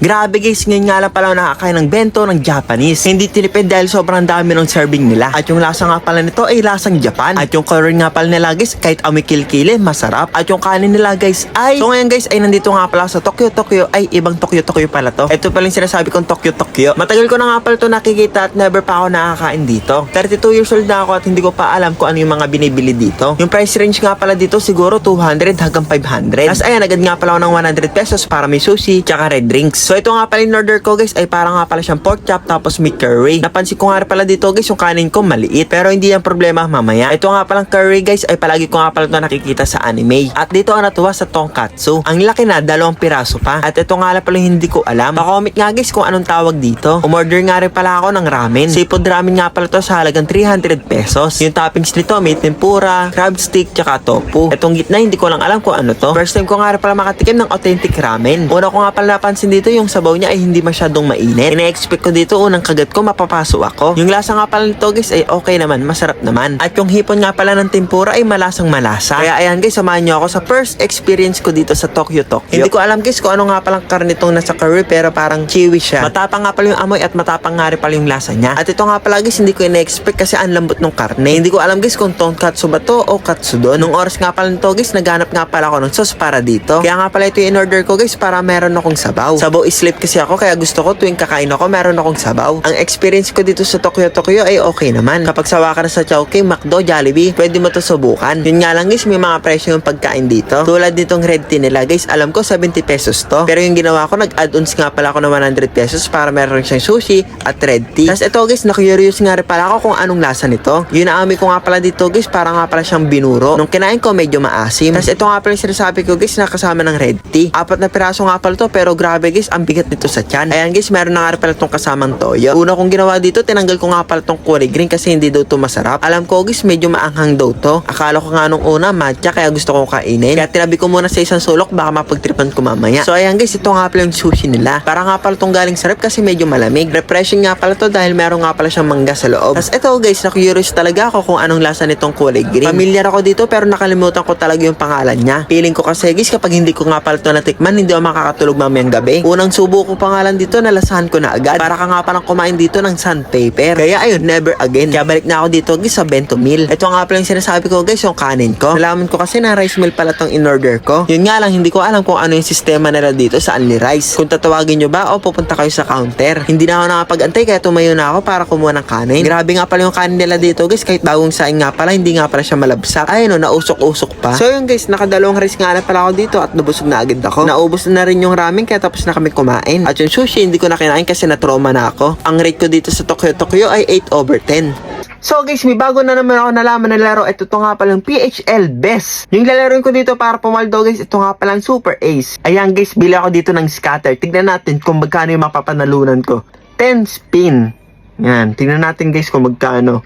Grabe guys, ngayon nga lang pala ako nakakain ng bento ng Japanese. Hindi tinipid dahil sobrang dami ng serving nila. At yung lasa nga pala nito ay lasang Japan. At yung color nga pala nila guys, kahit amoy kilikili, masarap. At yung kanin nila guys ay... So ngayon guys, ay nandito nga pala sa Tokyo Tokyo ay ibang Tokyo Tokyo pala to. Ito pala yung sinasabi kong Tokyo Tokyo. Matagal ko na nga pala to nakikita at never pa ako nakakain dito. 32 years old na ako at hindi ko pa alam kung ano yung mga binibili dito. Yung price range nga pala dito siguro 200 hanggang 500. Tapos ayan, agad nga pala ako ng 100 pesos para may sushi tsaka red drinks. So ito nga pala yung order ko guys ay parang nga pala siyang pork chop tapos meat curry. Napansin ko nga pala dito guys yung kanin ko maliit. Pero hindi yan problema mamaya. Ito nga palang curry guys ay palagi ko nga pala ito nakikita sa anime. At dito ako natuwa sa tonkatsu. Ang laki na, dalawang piraso pa. At ito nga pala hindi ko alam. Pa-comment nga guys kung anong tawag dito. Umorder nga rin pala ako ng ramen. Seafood ramen nga pala to sa halagang 300 pesos. Yung toppings nito may tempura, crab stick, tsaka tofu. Itong gitna hindi ko lang alam kung ano to. First time ko nga rin pala makatikim ng authentic ramen. Una ko nga pala napansin dito yung sabaw niya ay hindi masyadong mainit. Ina-expect ko dito unang kagat ko mapapasok ako. Yung lasa nga pala nito guys ay okay naman, masarap naman. At yung hipon nga pala ng tempura ay malasang malasa. Kaya ayan guys, samahan niyo ako sa first experience ko dito sa Tokyo Tokyo. Hindi ko alam guys kung ano nga palang karne itong nasa curry pero parang chewy siya. Matapang nga pala yung amoy at matapang nga rin pala yung lasa niya. At ito nga pala guys, hindi ko ina-expect kasi ang lambot ng karne. Hindi ko alam guys kung tonkatsu ba to o katsudon. Nung oras nga pala nito guys, naghanap nga pala ako ng sauce para dito. Kaya nga pala ito yung in-order ko guys para meron akong sabaw. Sabaw is-sleep kasi ako kaya gusto ko tuwing kakain ako meron akong sabaw. Ang experience ko dito sa Tokyo Tokyo ay okay naman. Kapag sawa ka na sa Chowking, McDo, Jollibee, pwede mo to subukan. Yun nga lang guys, may mga presyo yung pagkain dito. Tulad nitong red tea nila guys, alam ko 70 pesos to. Pero yung ginawa ko, nag-add-ons nga pala ako ng 100 pesos para meron siyang sushi at red tea. Tapos ito guys, na-curious nga rin pala ako kung anong lasa nito. Yun naami ko nga pala dito guys, para nga pala siyang binuro. Nung kinain ko, medyo maasim. Tapos ito nga pala yung sinasabi ko guys, nakasama ng red tea. Apat na piraso nga pala to, pero grabe guys, ang bigat nito sa tiyan. Ayan guys, meron na nga pala tong kasamang toyo. Una kong ginawa dito, tinanggal ko nga pala tong kulay green kasi hindi daw to masarap. Alam ko guys, medyo maanghang daw to. Akala ko nga nung una, matcha, kaya gusto kong kainin. Kaya tinabi ko muna sa isang sulok, baka mapagtripan ko mamaya. So ayan guys, ito nga pala yung sushi nila. Para nga pala tong galing sa rep kasi medyo malamig. Refreshing nga pala to dahil meron nga pala siyang mangga sa loob. Tapos ito guys, na-curious talaga ako kung anong lasa nitong kulay green. Familiar ako dito pero nakalimutan ko talaga yung pangalan niya. Feeling ko kasi guys, kapag hindi ko nga pala ito natikman, hindi ako makakatulog mamayang gabi. Unang subo ko pangalan dito, nalasahan ko na agad. Para ka nga palang kumain dito ng sandpaper. Kaya ayun, never again. Kaya balik na ako dito guys sa bento meal. Ito nga pala yung sinasabi ko guys, yung kanin ko. Nalaman ko kasi na rice meal pala tong in-order ko. Yun nga lang, hindi ko alam kung ano yung sistema nila dito sa Only Rice. Kung tatawagin nyo ba o pupunta kayo sa counter. Hindi na ako nakapag-antay kaya tumayo na ako para kumuha ng kanin. Grabe nga pala yung kanin nila dito guys, kahit bagong saing nga pala, hindi nga pala siya malabsak. Ayun o, nausok-usok pa. So yun guys, nakadalawang rice nga na pala ako dito at nabusog na agad ako. Naubos na rin yung ramen kaya tapos na kami kumain. At yung sushi, hindi ko na kinain kasi na-trauma na ako. Ang rate ko dito sa Tokyo Tokyo ay 8 over 10. So guys, may bago na naman ako nalaman na laro. Ito to nga palang PHL Best. Yung lalaroin ko dito para pumaldo guys, ito nga palang Super Ace. Ayan guys, bili ako dito ng scatter. Tignan natin kung magkano yung mapapanalunan ko. 10 spin. Yan, tignan natin guys kung magkano.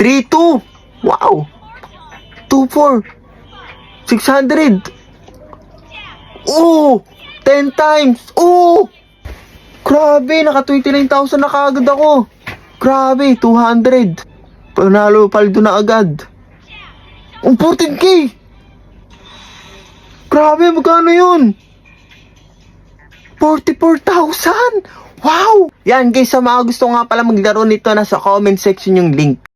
3-2. Wow. 2-4. 600. Oh! 10 times. Oh! Grabe, naka 29,000 na kaagad ako. Grabe, 200. Panalo paldo na agad. Ang 14k! Grabe, magkano yun? 44,000! Wow! Yan guys, sa mga gusto nga pala maglaro nito, nasa comment section yung link.